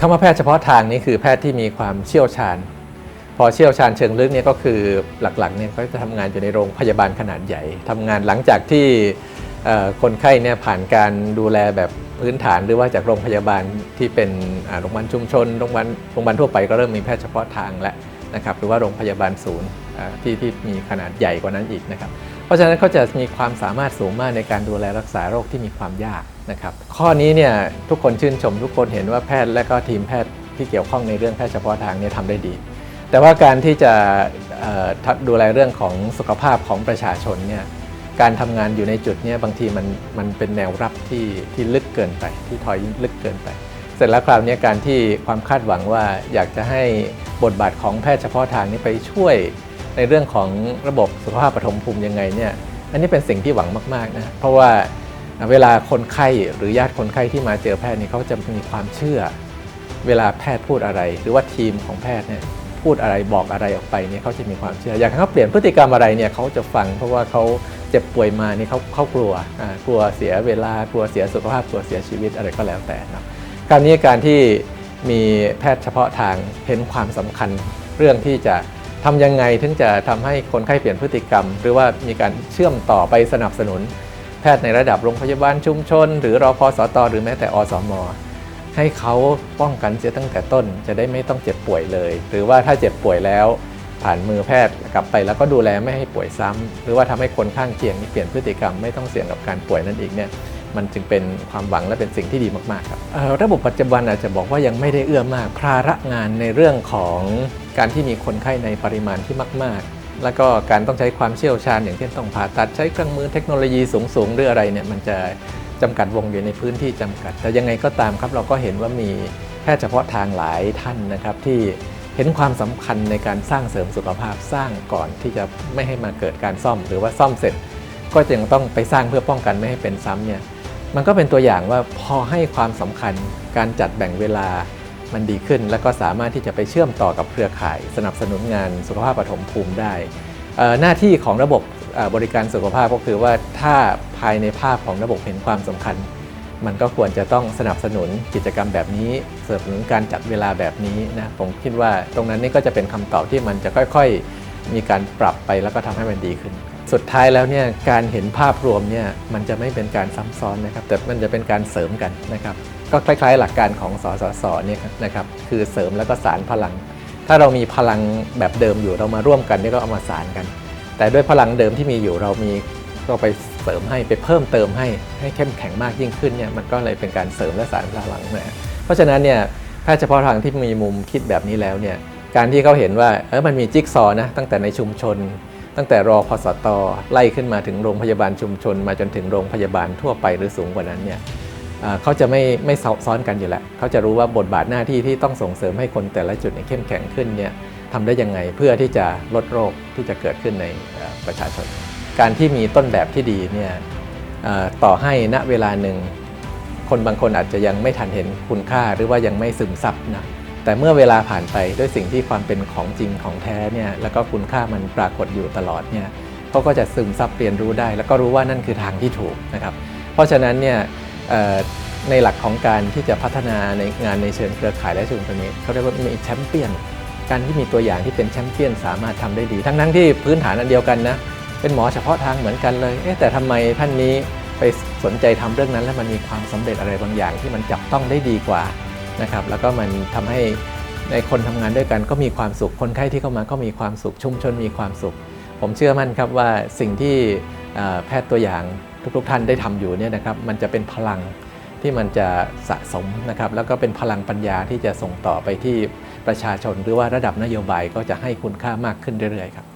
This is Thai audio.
คำว่าแพทย์เฉพาะทางนี่คือแพทย์ที่มีความเชี่ยวชาญ พอเชี่ยวชาญเชิงลึกเนี่ยก็คือหลักๆเนี่ยเขาจะทำงานอยู่ในโรงพยาบาลขนาดใหญ่ทำงานหลังจากที่คนไข้เนี่ยผ่านการดูแลแบบพื้นฐานหรือว่าจากโรงพยาบาลที่เป็นโรงพยาบาลชุมชนโรงพยาบาลโรงพยาบาลทั่วไปก็เริ่มมีแพทย์เฉพาะทางแล้วนะครับหรือว่าโรงพยาบาลศูนย์ที่ที่มีขนาดใหญ่กว่านั้นอีกนะครับ เพราะฉะนั้นเขาจะมีความสามารถสูงมากในการดูแลรักษาโรคที่มีความยากนะครับ ข้อนี้เนี่ยทุกคนชื่นชมทุกคนเห็นว่าแพทย์และก็ทีมแพทย์ที่เกี่ยวข้องในเรื่องแพทย์เฉพาะทางเนี่ยทำได้ดี แต่ว่าการที่จะดูแลเรื่องของสุขภาพของประชาชนเนี่ยการทำงานอยู่ในจุดเนี้บางทีมันมันเป็นแนวรับที่ที่ลึกเกินไป ที่ถอยลึกเกินไป เสร็จแล้วคราวนี้การที่ความคาดหวังว่าอยากจะให้บทบาทของแพทย์เฉพาะทางนี้ไปช่วย ในเรื่องของระบบสุขภาพปฐมภูมิยังไงเนี่ยอันนี้เป็นสิ่งที่หวังมากๆนะเพราะว่าเวลาคนไข้หรือญาติคนไข้ที่มาเจอแพทย์นี่เขาจะมีความเชื่อ เวลาแพทย์พูดอะไร หรือว่าทีมของแพทย์เนี่ยพูดอะไรบอกอะไรออกไปเนี่ยเขาจะมีความเชื่อ อยากให้เขาเปลี่ยนพฤติกรรมอะไรเนี่ยเขาจะฟัง เพราะว่าเขาเจ็บป่วยมานี่เขาเขากลัวอ่ากลัวเสียเวลากลัวเสียสุขภาพกลัวเสียชีวิตอะไรก็แล้วแต่นาะการนี้การที่มีแพทย์เฉพาะทางเห็นความสำคัญเรื่องที่จะ ทำยังไงถึงจะทำให้คนไข้เปลี่ยนพฤติกรรม หรือว่ามีการเชื่อมต่อไปสนับสนุน แพทย์ในระดับโรงพยาบาลชุมชน หรือรอพสตหรือแม้แต่อสมให้เขาป้องกันเสียตั้งแต่ต้น จะได้ไม่ต้องเจ็บป่วยเลย หรือว่าถ้าเจ็บป่วยแล้ว ผ่านมือแพทย์กลับไปแล้วก็ดูแลไม่ให้ป่วยซ้ำหรือว่าทำให้คนข้างเคียงนี่เปลี่ยนพฤติกรรมไม่ต้องเสี่ยงกับการป่วยนั่นเองเนี่ย มันจึงเป็นความหวังและเป็นสิ่งที่ดีมากๆครับระบบปัจจุบันอาจจะบอกว่ายังไม่ได้เอื้อมากภาระงานในเรื่องของการที่มีคนไข้ในปริมาณที่มาก ๆ แล้วก็การต้องใช้ความเชี่ยวชาญ อย่างเช่นต้องผ่าตัดใช้เครื่องมือเทคโนโลยีสูงๆหรืออะไรเนี่ยมันจะจำกัดวงอยู่ในพื้นที่จำกัด แต่ยังไงก็ตามครับเราก็เห็นว่ามีแพทย์เฉพาะทางหลายท่านนะครับที่เห็นความสำคัญในการสร้างเสริมสุขภาพสร้างก่อนที่จะไม่ให้มาเกิดการซ่อม หรือว่าซ่อมเสร็จ ก็ยังต้องไปสร้างเพื่อป้องกันไม่ให้เป็นซ้ำเนี่ย มันก็เป็นตัวอย่างว่าพอให้ความสำคัญการจัดแบ่งเวลามันดีขึ้น แล้วก็สามารถที่จะไปเชื่อมต่อกับเครือข่าย สนับสนุนงานสุขภาพปฐมภูมิได้ หน้าที่ของระบบบริการสุขภาพก็คือว่าถ้าภายในภาพของระบบเห็นความสำคัญ มันก็ควรจะต้องสนับสนุนกิจกรรมแบบนี้สนับสนุนการจัดเวลาแบบนี้นะผมคิดว่าตรงนั้นนี่ก็จะเป็นคำตอบที่มันจะค่อยๆ มีการปรับไปแล้วก็ทำให้มันดีขึ้น สุดท้ายแล้วเนี่ยการเห็นภาพรวมเนี่ยมันจะไม่เป็นการซ้ำซ้อนนะครับแต่มันจะเป็นการเสริมกันนะครับก็คล้าย ๆ หลักการของสสสเนี่ยนะครับคือเสริมแล้วก็สารพลัง ถ้าเรามีพลังแบบเดิมอยู่เรามาร่วมกันนี่ก็เอามาสารกัน แต่ด้วยพลังเดิมที่มีอยู่เรามีก็ไปเสริมให้ไปเพิ่มเติมให้ให้เข้มแข็งมากยิ่งขึ้นเนี่ยมันก็เลยเป็นการเสริมและสารพลังนะฮะเพราะฉะนั้นเนี่ยแพทย์เฉพาะทางที่มีมุมคิดแบบนี้แล้วเนี่ยการที่เขาเห็นว่าเออมันมีจิ๊กซอนะตั้งแต่ในชุมชน ตั้งแต่รอพสตอไล่ขึ้นมาถึงโรงพยาบาลชุมชน มาจนถึงโรงพยาบาลทั่วไปหรือสูงกว่านั้นเนี่ยเขาจะไม่ไม่ซ้อนกันอยู่แล้วเขาจะรู้ว่าบทบาทหน้าที่ที่ต้องส่งเสริมให้คนแต่ละจุดเนี่ยเข้มแข็งขึ้นเนี่ยทำได้ยังไงเพื่อที่จะลดโรคที่จะเกิดขึ้นในประชาชน การที่มีต้นแบบที่ดีเนี่ยต่อให้ณเวลาหนึ่ง คนบางคนอาจจะยังไม่ทันเห็นคุณค่าหรือว่ายังไม่ซึมซับนะ แต่เมื่อเวลาผ่านไปด้วยสิ่งที่ความเป็นของจริงของแท้เนี่ยแล้วก็คุณค่ามันปรากฏอยู่ตลอดเนี่ยเขาก็จะซึมซับเรียนรู้ได้ แล้วก็รู้ว่านั่นคือทางที่ถูกนะครับเพราะฉะนั้นเนี่ยในหลักของการที่จะพัฒนาในงานในเชิงเครือข่ายและชุมชนนี้เขาเรียกว่ามีแชมเปี้ยนการที่มีตัวอย่างที่เป็นแชมเปี้ยนสามารถทำได้ดี ทั้งทั้งที่พื้นฐานอันเดียวกันนะเป็นหมอเฉพาะทางเหมือนกันเลยเอ๊ะแต่ทำไมท่านนี้ไปสนใจทำเรื่องนั้น แล้วมันมีความสำเร็จอะไรบางอย่างที่มันจับต้องได้ดีกว่า นะครับแล้วก็มันทำให้ในคนทำงานด้วยกันก็มีความสุข คนไข้ที่เข้ามาก็มีความสุข ชุมชนมีความสุข ผมเชื่อมั่นครับว่าสิ่งที่แพทย์ตัวอย่างทุกๆท่านได้ทำอยู่เนี่ยนะครับมันจะเป็นพลังที่มันจะสะสมนะครับแล้วก็เป็นพลังปัญญาที่จะส่งต่อไปที่ประชาชนหรือว่าระดับนโยบายก็จะให้คุณค่ามากขึ้นเรื่อยๆครับ